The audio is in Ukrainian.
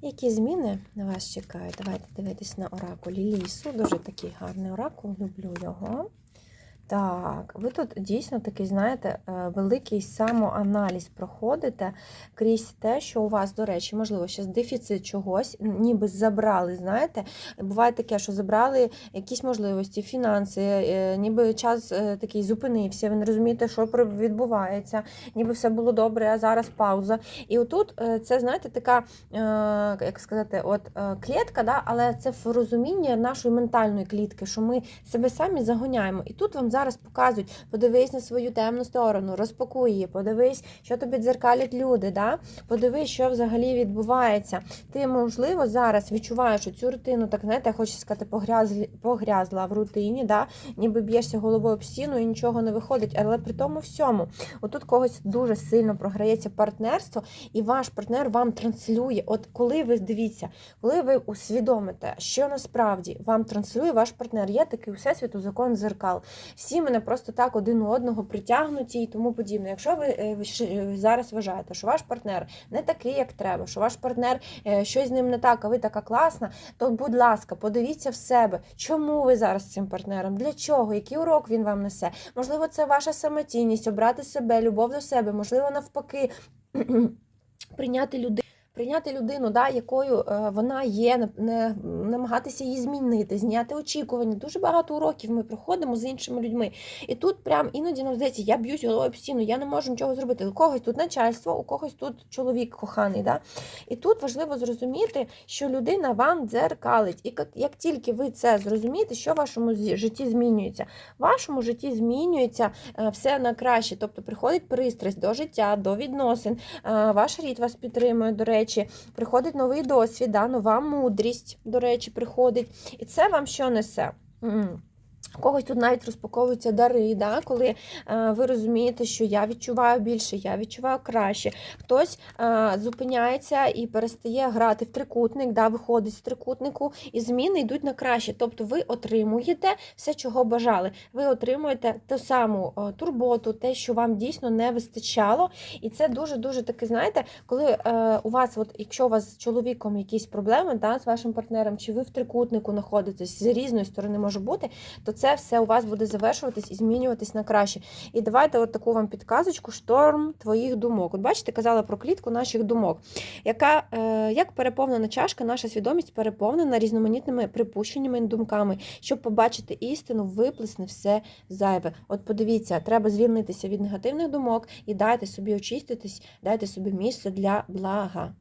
Які зміни на вас чекають? Давайте дивитись на оракулі лісу. Дуже такий гарний оракул, люблю його. Так, ви тут дійсно такий, знаєте, е, великий самоаналіз проходите крізь те, що у вас, до речі, можливо, ще дефіцит чогось, ніби забрали, знаєте. Буває таке, що забрали якісь можливості, фінанси, е, ніби час е, такий зупинився, ви не розумієте, що відбувається, ніби все було добре, а зараз пауза. І отут це, знаєте, така, як сказати, от клітка, да, але це в розумінні нашої ментальної клітки, що ми себе самі загоняємо. І тут вам зараз показують: подивись на свою темну сторону, розпакуй її, подивись, що тобі дзеркалять люди. Да? Подивись, що взагалі відбувається. Ти, можливо, зараз відчуваєш цю рутину, так знаєте, я сказати, погрязлі, погрязла в рутині, да? ніби б'єшся головою об стіну і нічого не виходить. Але при тому всьому, отут когось дуже сильно програється партнерство, і ваш партнер вам транслює. От коли ви дивіться, коли ви усвідомите, що насправді вам транслює ваш партнер, є такий у всесвіту закон дзеркал. Всі мене просто так один у одного притягнуті і тому подібне. Якщо ви е, е, зараз вважаєте, що ваш партнер не такий, як треба, що ваш партнер е, щось з ним не так, а ви така класна, то будь ласка, подивіться в себе, чому ви зараз з цим партнером, для чого, який урок він вам несе. Можливо, це ваша самотінність, обрати себе, любов до себе, можливо, навпаки. Прийняти людину. Прийняти людину, да, якою е, вона є, не- намагатися її змінити, зняти очікування. Дуже багато уроків ми проходимо з іншими людьми. І тут прям іноді нам здається, я б'юсь головою об стіну, я не можу нічого зробити. У когось тут начальство, у когось тут чоловік коханий. Да? І тут важливо зрозуміти, що людина вам дзеркалить. І як, як тільки ви це зрозумієте, що в вашому житті змінюється? В вашому житті змінюється е, все на краще, тобто приходить пристрасть до життя, до відносин. Е, Ваш рід вас підтримує, до речі, приходить новий досвід, да, нова мудрість, до речі, приходить. І це вам що несе? Когось тут навіть розпаковуються дари, да, коли е, ви розумієте, що я відчуваю більше, я відчуваю краще. Хтось е, зупиняється і перестає грати в трикутник, да, виходить з трикутнику, і зміни йдуть на краще. Тобто ви отримуєте все, чого бажали. Ви отримуєте ту саму е, турботу, те, що вам дійсно не вистачало. І це дуже-дуже таке, знаєте, коли е, у вас, от, якщо у вас з чоловіком якісь проблеми, да, з вашим партнером, чи ви в трикутнику знаходитесь, з різної сторони може бути, то це все у вас буде завершуватись і змінюватись на краще. І давайте от таку вам підказочку шторм твоїх думок. От бачите, казала про клітку наших думок, яка е, як переповнена чашка, наша свідомість переповнена різноманітними припущеннями і думками. Щоб побачити істину, виплесне все зайве. От подивіться, треба звільнитися від негативних думок і дайте собі очиститись, дайте собі місце для блага.